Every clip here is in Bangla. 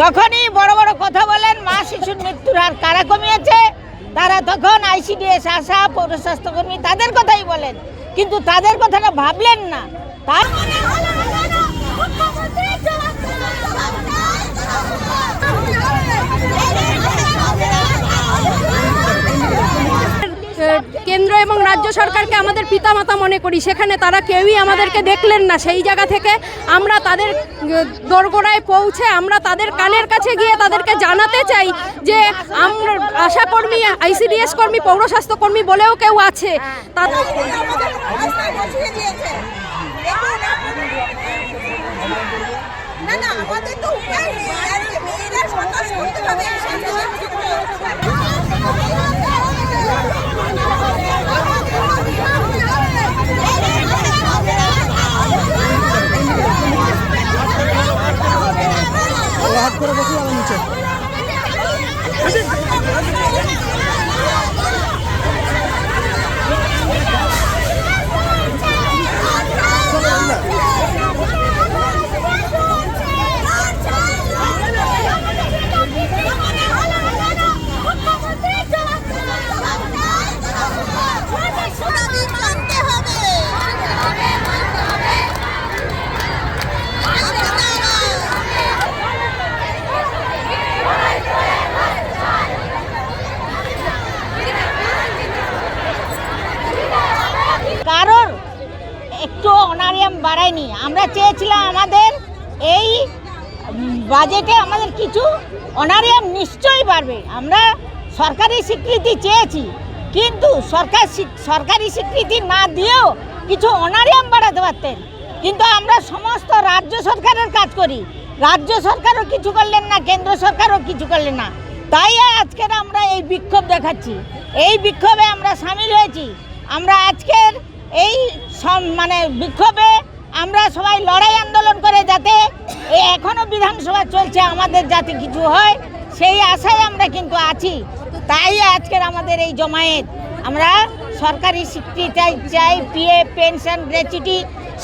যখনই বড় বড় কথা বলেন, মা শিশুর মৃত্যুর হার কারা কমিয়েছে? তারা তখন আইসিডিএস আশা পৌরস্বাস্থ্যকর্মী তাদের কথাই বলেন। কিন্তু তাদের কথাটা ভাবলেন না। তার কেন্দ্র এবং রাজ্য সরকারকে আমাদের পিতামাতা মনে করি, সেখানে তারা কেউই আমাদেরকে দেখলেন না। সেই জায়গা থেকে আমরা তাদের দোরগোড়ায় পৌঁছে আমরা তাদের কানের কাছে গিয়ে তাদেরকে জানাতে চাই যে আমরা আশাকর্মী, আইসিডিএস কর্মী পৌরস্বাস্থ্য কর্মী বলেও কেউ আছে। না না, আমাদের তো উপায় নেই। একটু অনারিয়াম বাড়ায়নি। আমরা চেয়েছিলাম আমাদের এই বাজেটে আমাদের কিছু অনারিয়াম নিশ্চয়ই বাড়বে। আমরা সরকারি স্বীকৃতি চেয়েছি, কিন্তু সরকার সরকারি স্বীকৃতি না দিয়েও কিছু অনারিয়াম বাড়াতে পারতেন। কিন্তু আমরা সমস্ত রাজ্য সরকারের কাজ করি। রাজ্য সরকারও কিছু করলেন না, কেন্দ্র সরকারও কিছু করলেন না। তাই আজকের আমরা এই বিক্ষোভ দেখাচ্ছি। এই বিক্ষোভে আমরা সামিল হয়েছি। আমরা আজকের এই মানে বিক্ষোভে আমরা সবাই লড়াই আন্দোলন করে যাতে এই এখনও বিধানসভা চলছে, আমাদের যাতে কিছু হয়, সেই আশায় আমরা কিন্তু আছি। তাই আজকের আমাদের এই জমায়েত। আমরা সরকারি স্বীকৃতি চাই পিএ, পেনশন, গ্র্যাচুইটি,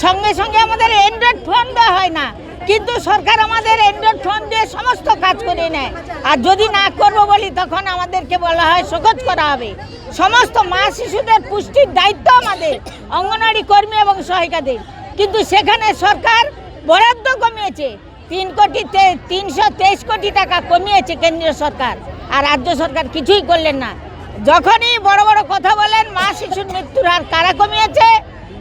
সঙ্গে সঙ্গে আমাদের এন্ড্রয়েড ফোন দেওয়া হয় না। কিন্তু সরকার আমাদের এন্ড্রয়েড ফোন দিয়ে সমস্ত কাজ করে নেয়। আর যদি না করব বলি, তখন আমাদেরকে বলা হয় শোকজ করা হবে। সমস্ত মা শিশুদের পুষ্টির দায়িত্ব আমাদের, অঙ্গনওয়াড়ি কর্মী এবং সহায়িকাদের। কিন্তু সেখানে সরকার বরাদ্দ কমিয়েছে। তিন কোটি তিনশো তেইশ কোটি টাকা কমিয়েছে কেন্দ্রীয় সরকার। আর রাজ্য সরকার কিছুই করলেন না। যখনই বড় বড় কথা বলেন, মা শিশুর মৃত্যুর হার কারা কমিয়েছে?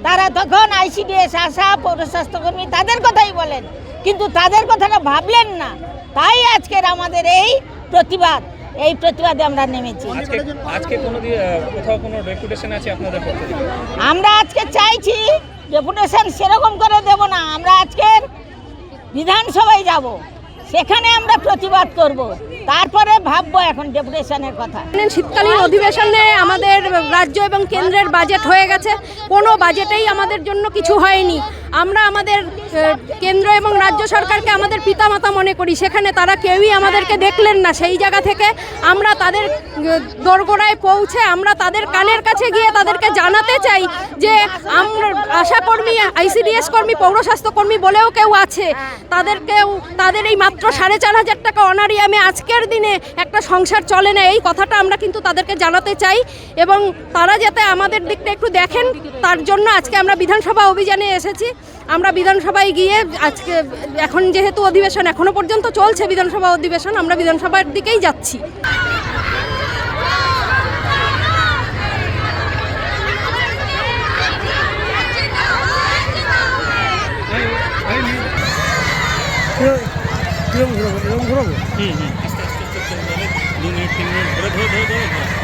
তারা তখন আইসিডিএস, আশা পৌরস্বাস্থ্যকর্মী তাদের কথাই বলেন। কিন্তু তাদের কথাটা ভাবলেন না। তাই আজকের আমাদের এই প্রতিবাদ। এই প্রতিবাদে আমরা নেমেছি। আজকে আজকে কোনো কোথাও কোনো রেপুটেশন আছে আপনাদের পক্ষ আমরা আজকে চাইছি ডেপুটেশন সেরকম করে দেব না। আমরা আজকের বিধানসভায় যাব। সেখানে আমরা প্রতিবাদ করব। তারপরে ভাববো এখন ডেপুটেশনের কথা। শীতকালীন অধিবেশনে আমাদের রাজ্য এবং কেন্দ্রের বাজেট হয়ে গেছে। কোনো বাজেটেই আমাদের জন্য কিছু হয়নি। আমরা আমাদের কেন্দ্র এবং রাজ্য সরকারকে আমাদের পিতামাতা মনে করি, সেখানে তারা কেউই আমাদেরকে দেখলেন না। সেই জায়গা থেকে আমরা তাদের দোরগোড়ায় পৌঁছে আমরা তাদের কানের কাছে গিয়ে তাদেরকে জানাতে চাই যে আমরা আশাকর্মী, আইসিডিএস কর্মী পৌরস্বাস্থ্য কর্মী বলেও কেউ আছে। তাদেরকেও, তাদের এই মাত্র সাড়ে চার হাজার টাকা অনারিয়ামে আজকের দিনে একটা সংসার চলে না, এই কথাটা আমরা কিন্তু তাদেরকে জানাতে চাই এবং তারা যাতে আমাদের দিকটা একটু দেখেন, তার জন্য আজকে আমরা বিধানসভা অভিযানে এসেছি। আমরা বিধানসভায় গিয়ে আজকে এখন যেহেতু অধিবেশন এখনও পর্যন্ত চলছে বিধানসভা অধিবেশন আমরা বিধানসভার দিকেই যাচ্ছি হুম হুম আস্তে আস্তে দু মিনিট তিন মিনিট ধরে ধরে ধরে ধরে